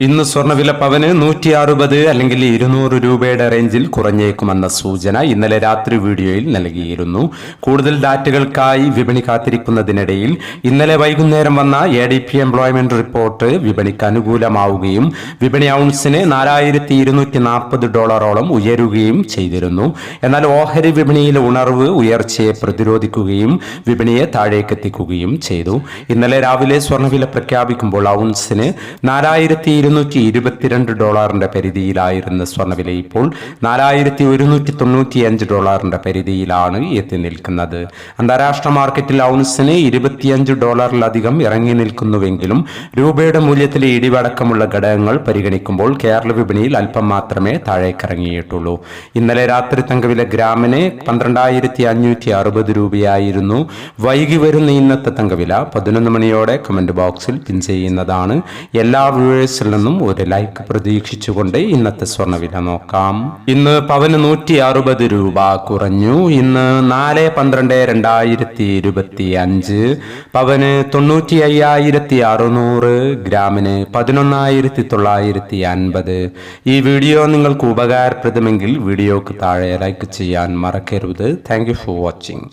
ഇന്ന് സ്വർണവില പവന് നൂറ്റി അറുപത് അല്ലെങ്കിൽ ഇരുന്നൂറ് രൂപയുടെ റേഞ്ചിൽ കുറഞ്ഞേക്കുമെന്ന സൂചന ഇന്നലെ രാത്രി വീഡിയോയിൽ നൽകിയിരുന്നു. കൂടുതൽ ഡാറ്റകൾക്കായി വിപണി കാത്തിരിക്കുന്നതിനിടയിൽ ഇന്നലെ വൈകുന്നേരം വന്ന A D P employment report വിപണിക്ക് അനുകൂലമാവുകയും വിപണി ഔൺസിന് നാലായിരത്തി ഇരുന്നൂറ്റി നാൽപ്പത് ഡോളറോളം ഉയരുകയും ചെയ്തിരുന്നു. എന്നാൽ ഓഹരി വിപണിയിലെ ഉണർവ് ഉയർച്ചയെ പ്രതിരോധിക്കുകയും വിപണിയെ താഴേക്കെത്തിക്കുകയും ചെയ്തു. ഇന്നലെ രാവിലെ സ്വർണവില പ്രഖ്യാപിക്കുമ്പോൾ ഔൺസിന് നാലായിരത്തി ഇരുന്നൂറ്റി ഇരുപത്തിരണ്ട് ഡോളറിന്റെ പരിധിയിലായിരുന്ന സ്വർണവില ഇപ്പോൾ നാലായിരത്തി ഒരുന്നൂറ്റി തൊണ്ണൂറ്റി അഞ്ച് ഡോളറിന്റെ പരിധിയിലാണ് എത്തി നിൽക്കുന്നത്. അന്താരാഷ്ട്ര മാർക്കറ്റിൽ ഔൺസിന് ഇരുപത്തിയഞ്ച് ഡോളറിലധികം ഇറങ്ങി നിൽക്കുന്നുവെങ്കിലും രൂപയുടെ മൂല്യത്തിലെ ഇടിവടക്കമുള്ള ഘടകങ്ങൾ പരിഗണിക്കുമ്പോൾ കേരള വിപണിയിൽ അല്പം മാത്രമേ താഴേക്കിറങ്ങിയിട്ടുള്ളൂ. ഇന്നലെ രാത്രി തങ്കവില ഗ്രാമിന് പന്ത്രണ്ടായിരത്തി അഞ്ഞൂറ്റി അറുപത് രൂപയായിരുന്നു. വൈകി വരുന്ന ഇന്നത്തെ തങ്കവില പതിനൊന്ന് മണിയോടെ കമന്റ് ബോക്സിൽ പിൻ ചെയ്യുന്നതാണ്. എല്ലാ വ്യൂവേഴ്സിൽ നിന്നും ഒരു ലൈക്ക് പ്രതീക്ഷിച്ചുകൊണ്ട് ഇന്നത്തെ സ്വർണവില നോക്കാം. ഇന്ന് പവന് നൂറ്റി അറുപത് രൂപ കുറഞ്ഞു. ഇന്ന് നാല് പന്ത്രണ്ട് രണ്ടായിരത്തി ഇരുപത്തി അഞ്ച് പവന് തൊണ്ണൂറ്റി അയ്യായിരത്തി അറുന്നൂറ് ഗ്രാമിന് പതിനൊന്നായിരത്തി തൊള്ളായിരത്തി അൻപത് ഈ വീഡിയോ നിങ്ങൾക്ക് ഉപകാരപ്രദമെങ്കിൽ വീഡിയോക്ക് താഴെ ലൈക്ക് ചെയ്യാൻ മറക്കരുത്. Thank you for watching